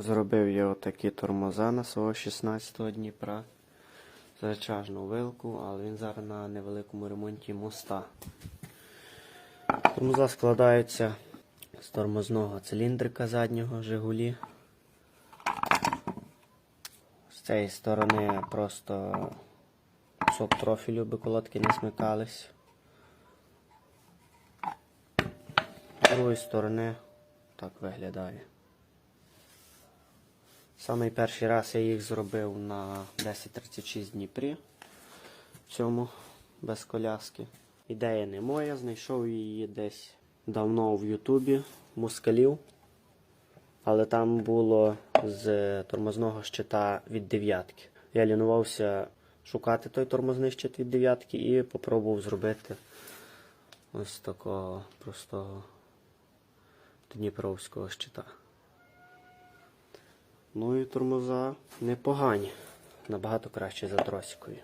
Зробив я отакі тормоза на свого 16-го Дніпра. Зачажну вилку, але він зараз на невеликому ремонті моста. Тормоза складаються з тормозного циліндрика заднього Жигулі. З цієї сторони просто кусок профілю, би колодки не смикались. З другої сторони так виглядає. Самий перший раз я їх зробив на 1036 Дніпрі. Цьому без коляски. Ідея не моя, знайшов її десь давно в Ютубі москалів. Але там було з тормозного щита від дев'ятки. Я лінувався шукати той тормозний щит від дев'ятки і попробував зробити ось такого простого дніпровського щита. Ну і тормоза непогані, набагато краще за тросикові.